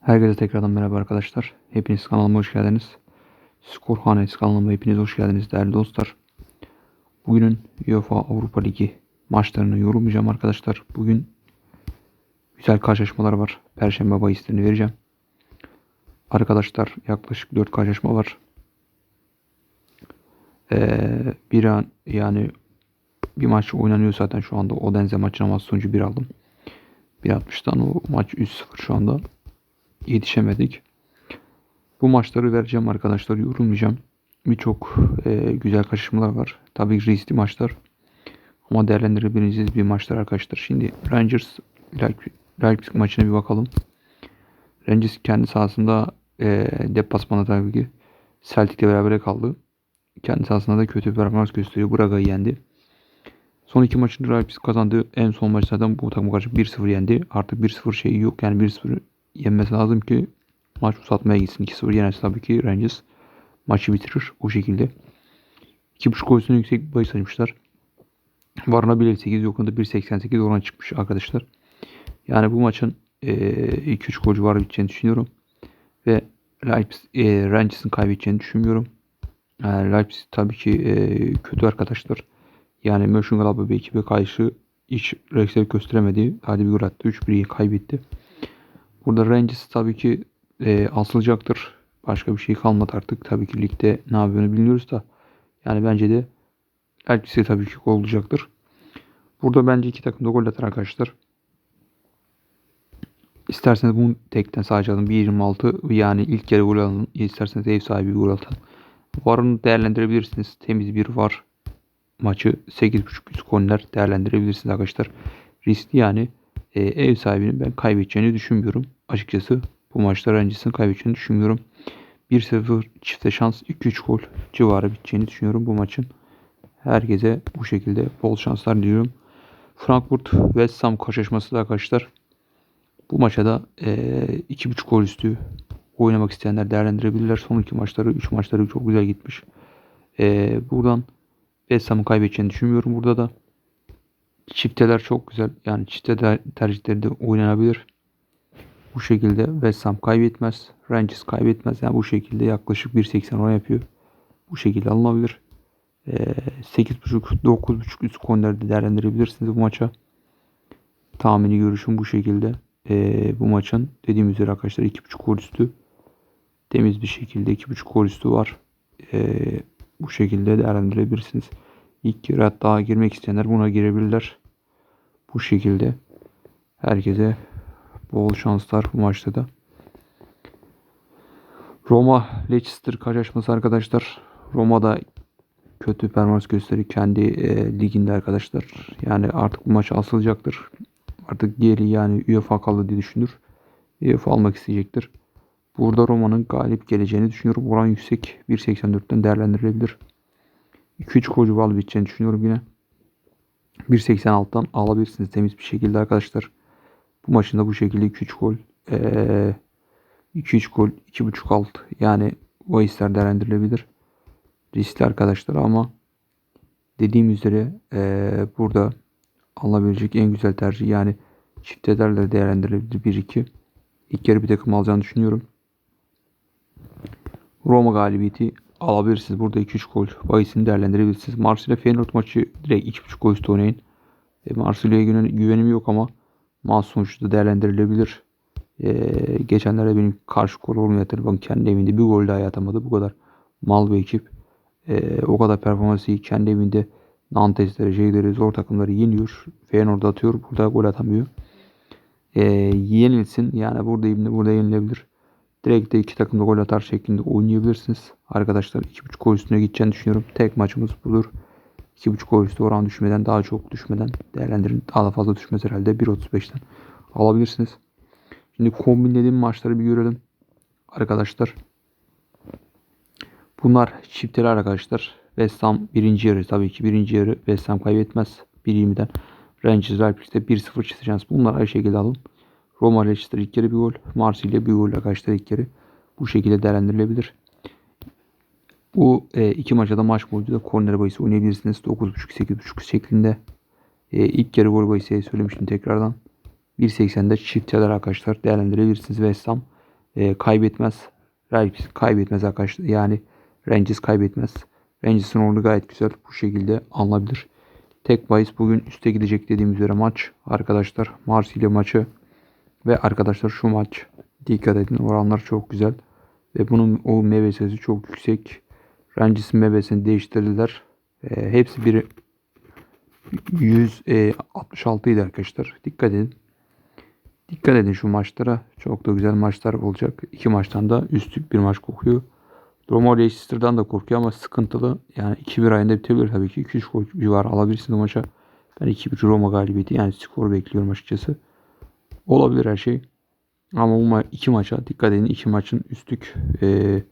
Herkese tekrardan merhaba arkadaşlar. Hepiniz kanalıma hoş geldiniz. Skor Hanesi kanalıma hepiniz hoş geldiniz değerli dostlar. Bugünün UEFA Avrupa Ligi maçlarını yorumlayacağım arkadaşlar. Bugün güzel karşılaşmalar var. Perşembe bahislerini vereceğim. Arkadaşlar yaklaşık 4 karşılaşma var. Ee, bir an yani bir maç oynanıyor zaten şu anda. Odense maçına maç sonucu 1 aldım. 1.60'dan o maç 3-0 şu anda yetişemedik. Bu maçları vereceğim arkadaşlar yorumlayacağım. Birçok e, güzel karşılaşmalar var. Tabii riskli maçlar. Ama değerlendirebileceğiniz bir maçlar arkadaşlar. Şimdi Rangers Leipzig, maçına bir bakalım. Rangers kendi sahasında e, deplasmanda tabii ki Celtic'le beraber kaldı. Kendi sahasında da kötü bir performans gösteriyor. Braga'yı yendi. Son iki maçını Leipzig kazandı. En son maç bu takıma karşı 1-0 yendi. Artık 1-0 şeyi yok. Yani 1-0 yenmesi lazım ki maç uzatmaya gitsin. 2-0 yenerse tabii ki Rangers maçı bitirir o şekilde. 2.5 gol üstüne yüksek bahis açmışlar. Varına 1.58 yokunda 1.88 oran çıkmış arkadaşlar. Yani bu maçın e, 2-3 gol civarı biteceğini düşünüyorum. Ve Leipzig, e, Rangers'ın kaybedeceğini düşünmüyorum. Yani Leipzig tabii ki e, kötü arkadaşlar. Yani Mönchengladbach ekibe karşı hiç refleks gösteremedi. Hadi bir gol attı. 3-1'i kaybetti. Burada Rangers tabii ki e, asılacaktır. Başka bir şey kalmadı artık. Tabii ki ligde ne yapacağını bilmiyoruz da. Yani bence de Leipzig tabii ki gol olacaktır. Burada bence iki takım da gol atar arkadaşlar. İsterseniz bunu tekten sadece alın. 1.26 yani ilk kere gol alın. İsterseniz ev sahibi gol atın. Varını değerlendirebilirsiniz. Temiz bir var maçı 8.5 üst korner değerlendirebilirsiniz arkadaşlar. Riskli yani e, ev sahibinin ben kaybedeceğini düşünmüyorum. Açıkçası bu maçta Rangers'ın kaybedeceğini düşünmüyorum. 1-0 çifte şans 2-3 gol civarı biteceğini düşünüyorum bu maçın. Herkese bu şekilde bol şanslar diliyorum. Frankfurt West Ham karşılaşması da arkadaşlar. Bu maça da e, 2.5 gol üstü oynamak isteyenler değerlendirebilirler. Son iki maçları, 3 maçları çok güzel gitmiş. E, buradan West Ham'ın kaybedeceğini düşünmüyorum burada da. Çifteler çok güzel. Yani çifte tercihleri de oynanabilir. Bu şekilde West Ham kaybetmez. Rangers kaybetmez. Yani bu şekilde yaklaşık 1.80 oran yapıyor. Bu şekilde alınabilir. Ee, 8.5 9.5 üst kornerde değerlendirebilirsiniz bu maça. Tahmini görüşüm bu şekilde. Ee, bu maçın dediğim üzere arkadaşlar 2.5 gol üstü. Temiz bir şekilde 2.5 gol üstü var. Ee, bu şekilde değerlendirebilirsiniz. İlk yarı hatta girmek isteyenler buna girebilirler. Bu şekilde herkese bol şanslar bu maçta da. Roma Leicester karşılaşması arkadaşlar. Roma'da kötü performans gösteri kendi e, liginde arkadaşlar. Yani artık bu maç asılacaktır. Artık diğeri yani UEFA kaldı diye düşünür. UEFA almak isteyecektir. Burada Roma'nın galip geleceğini düşünüyorum. Oran yüksek. 1.84'ten değerlendirilebilir. 2-3 gol civarı biteceğini düşünüyorum yine. 1.86'dan alabilirsiniz temiz bir şekilde arkadaşlar. Bu maçında bu şekilde 2-3 gol. Ee, 2-3 gol 2.5 alt. Yani o hisler değerlendirilebilir. Riskli arkadaşlar ama dediğim üzere ee, burada alınabilecek en güzel tercih yani çift ederle değerlendirilebilir 1-2. İlk yarı bir takım alacağını düşünüyorum. Roma galibiyeti alabilirsiniz. Burada 2-3 gol bahisini değerlendirebilirsiniz. Marsilya Feyenoord maçı direkt 2.5 gol üstü oynayın. E, Marsilya'ya güvenim yok ama maç sonuçta değerlendirilebilir. E, geçenlerde benim karşı gol olmayan bakın kendi evinde bir gol daha atamadı. Bu kadar mal bir ekip. E, o kadar performansı iyi. Kendi evinde Nantes'leri, şeyleri, zor takımları yeniyor. Feyenoord atıyor. Burada gol atamıyor. E, yenilsin. Yani burada, burada yenilebilir. Direkt de iki takım da gol atar şeklinde oynayabilirsiniz. Arkadaşlar 2.5 gol üstüne gideceğini düşünüyorum. Tek maçımız budur. 2.5 gol üstü oran düşmeden daha çok düşmeden değerlendirin. Daha da fazla düşmez herhalde. 1.35'ten alabilirsiniz. Şimdi kombinlediğim maçları bir görelim. Arkadaşlar. Bunlar çiftleri arkadaşlar. West Ham birinci yarı tabii ki birinci yarı West Ham kaybetmez. 1.20'den. Rangers Leipzig'te 1-0 çizeceğiz. Bunlar aynı şekilde alın. Roma Leicester ilk yarı bir gol. Marsilya bir gol arkadaşlar ilk yarı. Bu şekilde değerlendirilebilir. Bu e, iki maçta da maç boyunca da korner bahisi oynayabilirsiniz. 9.5-8.5 şeklinde. E, ilk yarı gol bahisi söylemiştim tekrardan. 1.80'de çift yalar arkadaşlar değerlendirebilirsiniz. West Ham e, kaybetmez. Rangers kaybetmez arkadaşlar. Yani Rangers kaybetmez. Rangers'ın ordu gayet güzel. Bu şekilde alınabilir. Tek bahis bugün üste gidecek dediğim üzere maç. Arkadaşlar Marsilya maçı ve arkadaşlar şu maç dikkat edin oranlar çok güzel. Ve bunun o MBS'si çok yüksek. Rangers'ın MBS'ini değiştirdiler. E, hepsi biri 166 idi arkadaşlar. Dikkat edin. Dikkat edin şu maçlara. Çok da güzel maçlar olacak. İki maçtan da üstlük bir maç kokuyor. Roma Leicester'dan da korkuyor ama sıkıntılı. Yani 2-1 ayında bitebilir tabii ki. 2-3 gol civarı alabilirsiniz bu maça. Ben 2-1 Roma galibiyeti yani skor bekliyorum açıkçası. Olabilir her şey. Ama bu ma- iki maça dikkat edin. iki maçın üstlük eee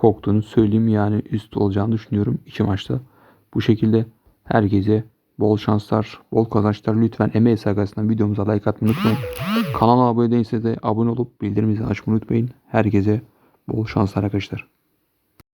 koktuğunu söyleyeyim. Yani üst olacağını düşünüyorum iki maçta. Bu şekilde herkese bol şanslar, bol kazançlar. Lütfen emeği sagasından videomuza like atmayı unutmayın. Kanala abone değilseniz de abone olup bildirimleri açmayı unutmayın. Herkese bol şanslar arkadaşlar.